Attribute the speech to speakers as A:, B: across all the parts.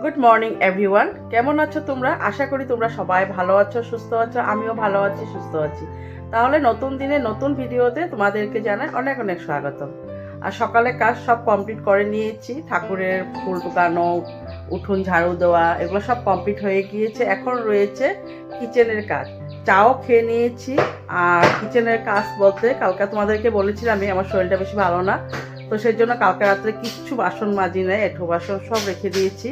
A: Good morning everyone কেমন আছো তোমরা? আশা করি তোমরা সবাই ভালো আছো, সুস্থ আছো, আমিও ভালো আছি, সুস্থ আছি। তাহলে নতুন দিনে নতুন ভিডিওতে তোমাদেরকে জানাই অনেক অনেক স্বাগত আর সকালে কাজ সব কমপ্লিট করে নিয়েছি। ঠাকুরের ফুল টুকানো, উঠোন ঝাড়ু দেওয়া, এগুলো সব কমপ্লিট হয়ে গিয়েছে। এখন রয়েছে কিচেনের কাজ। চাও খেয়ে নিয়েছি। আর কিচেনের কাজ বলতে কালকে তোমাদেরকে বলেছিলাম আমি, আমার শরীরটা বেশি ভালো না। তো সেই জন্য কালকে রাত্রে কিচ্ছু বাসন মাজি নেয় এঁঠো বাসন সব রেখে দিয়েছি।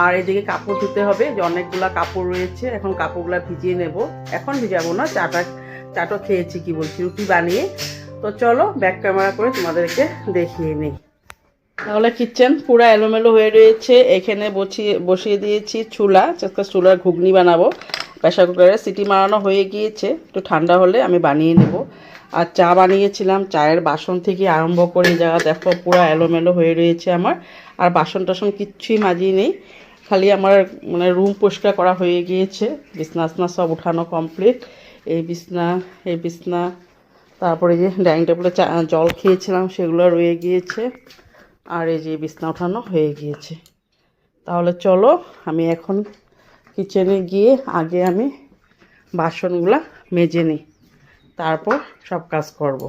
A: আর এদিকে কাপড় ধুতে হবে, যে অনেকগুলা কাপড় রয়েছে, এখন কাপড়গুলো ভিজিয়ে নেব। এখন ভিজাবো না, চাটা, চাটো খেয়েছি কি বলছি, রুটি বানিয়ে। তো চলো ব্যাক ক্যামেরা করে তোমাদেরকে দেখিয়ে নিই। তাহলে কিচেন পুরো এলোমেলো হয়ে রয়েছে, এখানে বসিয়ে বসিয়ে দিয়েছি চুলা, আজকে চুলার ঘুগনি বানাবো। প্রেশার কুকারে সিটি মারানো হয়ে গিয়েছে, একটু ঠান্ডা হলে আমি বানিয়ে নেব। আর চা বানিয়েছিলাম, চায়ের বাসন থেকে আরম্ভ করে জায়গা দেখো, পুরো এলোমেলো হয়ে রয়েছে আমার। আর বাসন টাসন কিচ্ছুই মাজিয়ে নেই। খালি আমার মানে রুম পরিষ্কার করা হয়ে গিয়েছে। বিছনা আসনা সব উঠানো কমপ্লিট এই বিছনা এই বিছনা, তারপরে যে ডাইনিং টেবিলে জল খেয়েছিলাম, সেগুলো রয়ে গিয়েছে। আর এই যে বিছনা উঠানো হয়ে গিয়েছে। তাহলে চলো, আমি এখন কিচেনে গিয়ে আগে আমি বাসনগুলা মেজে নিই। তারপর সব কাজ করব।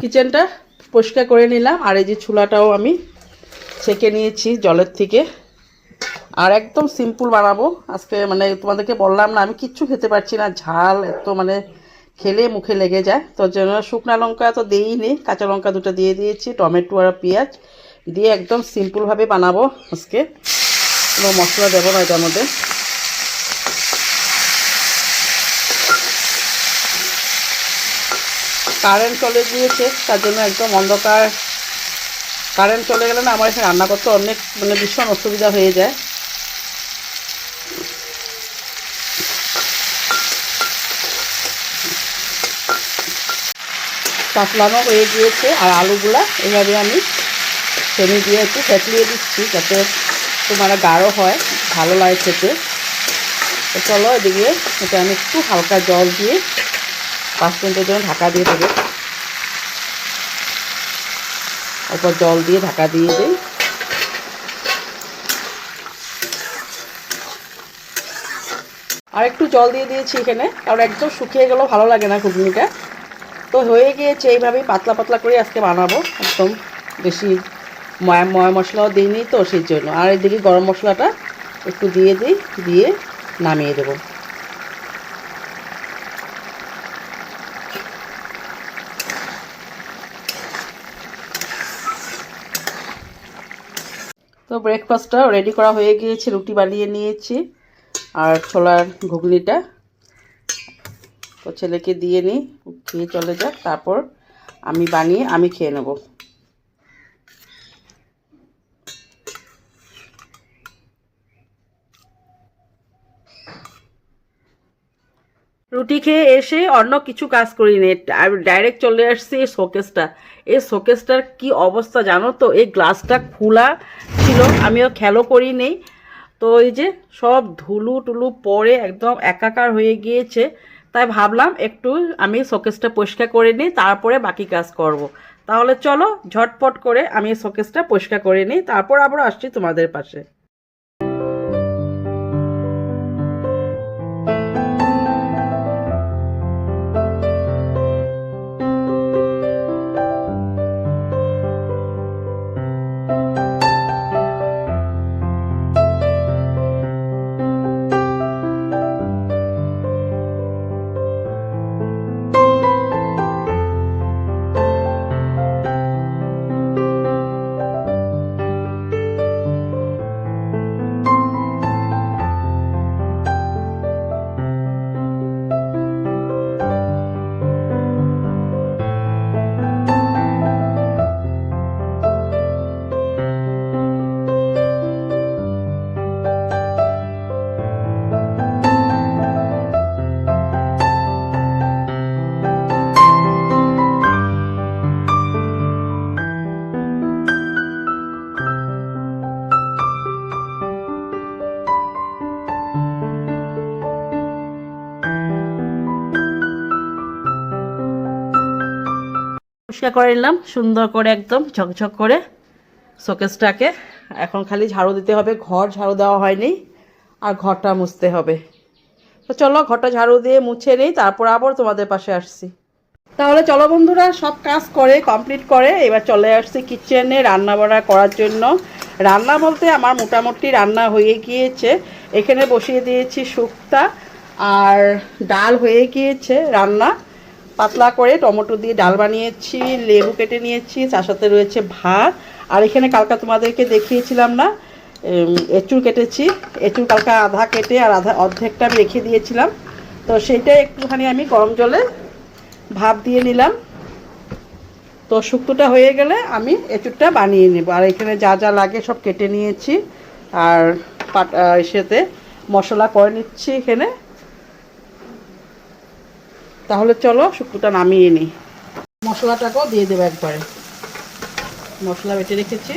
A: কিচেনটা পরিষ্কার করে নিলাম, আর এই যে চুলাটাও আমি ছেঁকে নিয়েছি জলের থেকে। আর একদম সিম্পল বানাবো। আজকে মানে তোমাদেরকে বললাম না, আমি কিচ্ছু খেতে পারছি না, ঝাল এত মানে খেলে মুখে লেগে যায়। তো জন্য শুকনো লঙ্কা তো দিইনি কাঁচা লঙ্কা দুটো দিয়ে দিয়েছি, টমেটো আর পেঁয়াজ দিয়ে একদম সিম্পলভাবে বানাবো আজকে। কোনো মশলা দেবো না এটার মধ্যে। কারেন্ট চলে গিয়েছে, তার জন্য একদম অন্ধকার। কারেন্ট চলে গেলে না আমার এখানে রান্না করতে অনেক মানে ভীষণ অসুবিধা হয়ে যায়। কাতলানো হয়ে গিয়েছে আর আলুগুলা এইভাবে আমি ফেনি দিয়ে একটু ফেটলিয়ে দিচ্ছি যাতে তোমার গাঢ় হয়, ভালো লাগে খেতে। চলো এদিকে এটা আমি একটু হালকা জল দিয়ে পাঁচ মিনিটের জন্য ঢাকা দিয়ে দেবো। তারপর জল দিয়ে ঢাকা দিয়ে দিই। আর একটু জল দিয়ে দিয়েছি এখানে, কারণ একদম শুকিয়ে গেলেও ভালো লাগে না ঘুগনিটা। তো হয়ে গিয়েছে, এইভাবেই পাতলা পাতলা করে আজকে বানাবো। একদম বেশি ময়া ময়া মশলাও দিইনি তো, সেই জন্য। আর এদিকে গরম মশলাটা একটু দিয়ে দিই, দিয়ে নামিয়ে দেবো। ব্রেকফাস্টটা রেডি করা হয়ে গিয়েছে, রুটি বানিয়ে নিয়েছি, আর ছোলার ঘুগনিটা। তো ছেলেকে দিয়ে নিই, খেয়ে চলে যাক, তারপর আমি বানিয়ে আমি খেয়ে নেব। রুটি খেয়ে এসে অন্য কিছু কাজ করিনি। ডাইরেক্ট চলে আসছি এই শোকেসটা। এই শোকেসটার কি অবস্থা জানো তো? এই গ্লাসটা খোলা ছিল, আমিও খেলো করি নেই তো এই যে সব ধুলু টুলু পরে একদম একাকার হয়ে গিয়েছে। তাই ভাবলাম একটু আমি শোকেসটা পরিষ্কার করে নিই, তারপরে বাকি কাজ করব। তাহলে চলো ঝটপট করে আমি শোকেসটা পরিষ্কার করে নিই, তারপর আবার আসছি তোমাদের পাশে। পরিষ্কার করে নিলাম, সুন্দর করে একদম ঝকঝক করে শোকেসটাকে। এখন খালি ঝাড়ু দিতে হবে, ঘর ঝাড়ু দেওয়া হয়নি, আর ঘরটা মুছতে হবে। তো চলো ঘরটা ঝাড়ু দিয়ে মুছে নেই, তারপর আবার তোমাদের পাশে আসছি। তাহলে চলো বন্ধুরা, সব কাজ করে কমপ্লিট করে, এবার চলে আসছি কিচেনে রান্না বান্না করার জন্য। রান্না বলতে আমার মোটামুটি রান্না হয়ে গিয়েছে। এখানে বসিয়ে দিয়েছি শুক্তা আর ডাল হয়ে গিয়েছে রান্না। পাতলা করে টমেটো দিয়ে ডাল বানিয়েছি, লেবু কেটে নিয়েছি, তার সাথে রয়েছে ভাত। আর এখানে কালকা তোমাদেরকে দেখিয়েছিলাম না এঁচুর কেটেছি। এঁচুর কালকা আধা কেটে আর আধা অর্ধেকটা আমি রেখে দিয়েছিলাম। তো সেইটা একটুখানি আমি গরম জলে ভাপ দিয়ে নিলাম। তো শুক্তোটা হয়ে গেলে আমি এঁচুরটা বানিয়ে নেব। আর এখানে যা যা লাগে সব কেটে নিয়েছি। আর পাট এসেতে মশলা করে নিচ্ছি এখানে। তাহলে চলো শুক্তোটা নামিয়ে নিই। মশলাটাকেও দিয়ে দেবো একবারে। মশলা বেটে রেখেছি।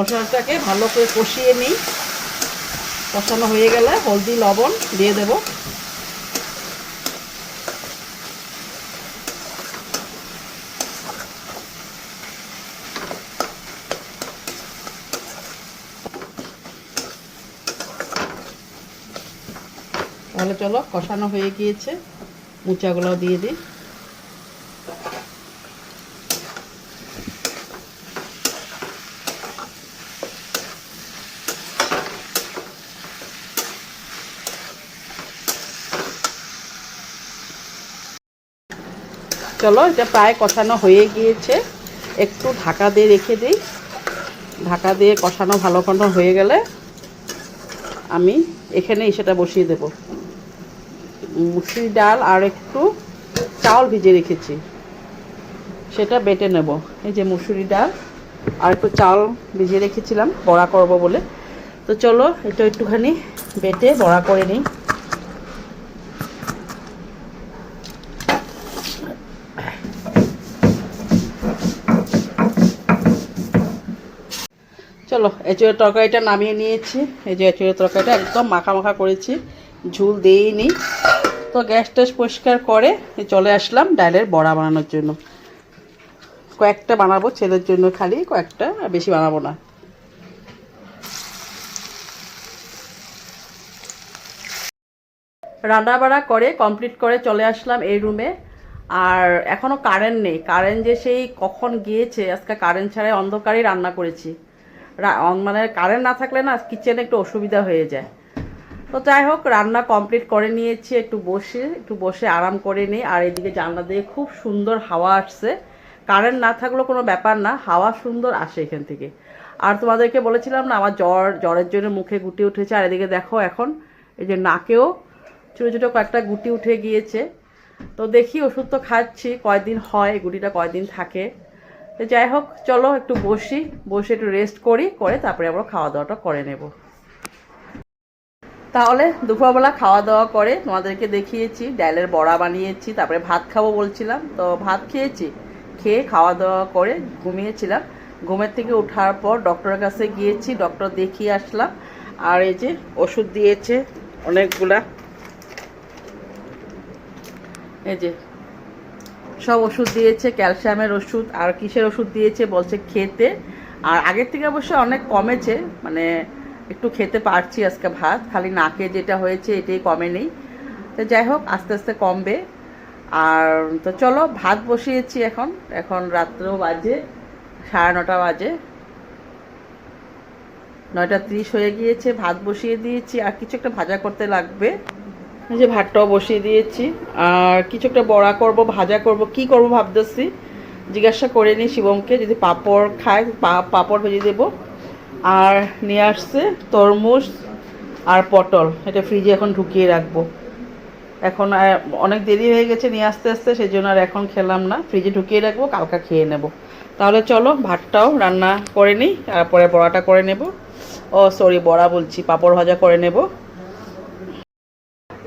A: মশলাটাকে ভালো করে কষিয়ে নিই। কষানো হয়ে গেলে হলদি, লবণ দিয়ে দেব। তাহলে চলো কষানো হয়ে গিয়েছে। উঁচাগুলো দিয়ে দিই। চলো, এটা প্রায় কষানো হয়ে গিয়েছে। একটু ঢাকা দিয়ে রেখে দিই। ঢাকা দিয়ে কষানো ভালো কোনো হয়ে গেলে আমি এখানেই সেটা বসিয়ে দেব। মুসুরি ডাল আর একটু চাউল ভিজে রেখেছি। সেটা বেটে নেব। এই যে মুসুরি ডাল আর একটু চাউল ভিজিয়ে রেখেছিলাম, বড়া করব বলে। তো চলো, এটা একটুখানি বেটে বড়া করে নিই। চলো এঁচুড়ের তরকারিটা নামিয়ে নিয়েছি। এই যে এঁচুড়ের তরকারিটা একদম মাখা মাখা করেছি, ঝুল দিইনি। তো গ্যাস ট্যাস পরিষ্কার করে চলে আসলাম ডালের বড়া বানানোর জন্য। কয়েকটা বানাবো ছেলের জন্য খালি, কয়েকটা বেশি বানাবো না। রান্না বাড়া করে কমপ্লিট করে চলে আসলাম এই রুমে আর এখনও কারেন্ট নেই। কারেন্ট যে সেই কখন গিয়েছে, আজকে কারেন্ট ছাড়াই অন্ধকারেই রান্না করেছি। মানে কারেন্ট না থাকলে না কিচেনে একটু অসুবিধা হয়ে যায়। তো যাই হোক, রান্না কমপ্লিট করে নিয়েছি, একটু বসে একটু বসে আরাম করে নিই। আর এদিকে জানলা দিয়ে খুব সুন্দর হাওয়া আসছে। কারেন্ট না থাকলেও কোনো ব্যাপার না, হাওয়া সুন্দর আসে এখান থেকে। আর তোমাদেরকে বলেছিলাম না, আমার জ্বর, জ্বরের জন্য মুখে গুটি উঠেছে। আর এদিকে দেখো এখন, এই যে নাকেও ছোটো ছোটো কয়েকটা গুটি উঠে গিয়েছে। তো দেখি ওষুধ তো খাচ্ছি, কয়দিন হয় গুটিটা কয়দিন থাকে। তো যাই হোক, চলো একটু বসি, বসে একটু রেস্ট করি, করে তারপরে আমরা খাওয়া দাওয়াটা করে নেব। তাহলে দুপুরবেলা খাওয়া দাওয়া করে তোমাদেরকে দেখিয়েছি, ডালের বড়া বানিয়েছি, তারপরে ভাত খাব বলছিলাম, তো ভাত খেয়েছি। খেয়ে খাওয়া দাওয়া করে ঘুমিয়েছিলাম। ঘুমের থেকে ওঠার পর ডক্টরের কাছে গিয়েছি ডক্টর দেখিয়ে আসলাম। আর এই যে ওষুধ দিয়েছে অনেকগুলা। এই যে সব ওষুধ দিয়েছে, ক্যালসিয়ামের ওষুধ, আর কিসের ওষুধ দিয়েছে বলছে খেতে। আর আগের থেকে অবশ্য অনেক কমেছে মানে একটু খেতে পারছি আজকে ভাত, খালি নাকে যেটা হয়েছে এটাই কমে নেই। তো যাই হোক, আস্তে আস্তে কমবে। আর তো চলো, ভাত বসিয়েছি এখন এখন রাত্রেও বাজে, সাড়ে নটা বাজে। নয়টা ত্রিশ হয়ে গিয়েছে, ভাত বসিয়ে দিয়েছি, আর কিছু একটা ভাজা করতে লাগবে। যে ভাতটাও বসিয়ে দিয়েছি। আর কিছু একটা বড়া করব, ভাজা করব। কি করব ভাবতেছি? জিজ্ঞাসা করে নিই শিবমকে, যদি পাপড় খায় পাঁপড় ভেজে দেবো। আর নিয়ে আসছে তরমুজ আর পটল। এটা ফ্রিজে এখন ঢুকিয়ে রাখব। এখন অনেক দেরি হয়ে গেছে নিয়ে আসতে আসতে সেই জন্য আর এখন খেলাম না। ফ্রিজে ঢুকিয়ে রাখব, কালকা খেয়ে নেব। তাহলে চলো, ভাতটাও রান্না করে নিই, তারপরে বড়াটা করে নেব। ও সরি বড়া বলছি, পাঁপড় ভাজা করে নেব।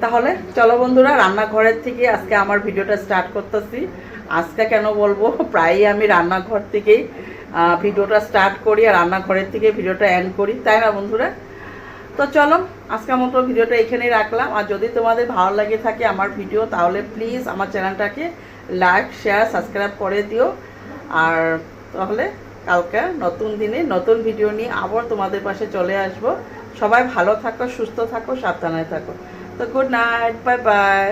A: তাহলে চলো বন্ধুরা, রান্নাঘরের থেকে আজকে আমার ভিডিওটা স্টার্ট করতেছি। আজকে কেন বলব? প্রায়ই আমি রান্নাঘর থেকেই ভিডিওটা স্টার্ট করি আর রান্নাঘরের থেকে ভিডিওটা এন্ড করি, তাই না বন্ধুরা? তো চলো, আজকের মতো ভিডিওটা এখানেই রাখলাম। আর যদি তোমাদের ভালো লাগে থাকে আমার ভিডিও, তাহলে প্লিজ আমার চ্যানেলটাকে লাইক শেয়ার সাবস্ক্রাইব করে দিও। আর তাহলে কালকে নতুন দিনে নতুন ভিডিও নিয়ে আবার তোমাদের পাশে চলে আসব। সবাই ভালো থাকো, সুস্থ থাকো, সাবধানে থাকো। তো গুড নাইট বাই বাই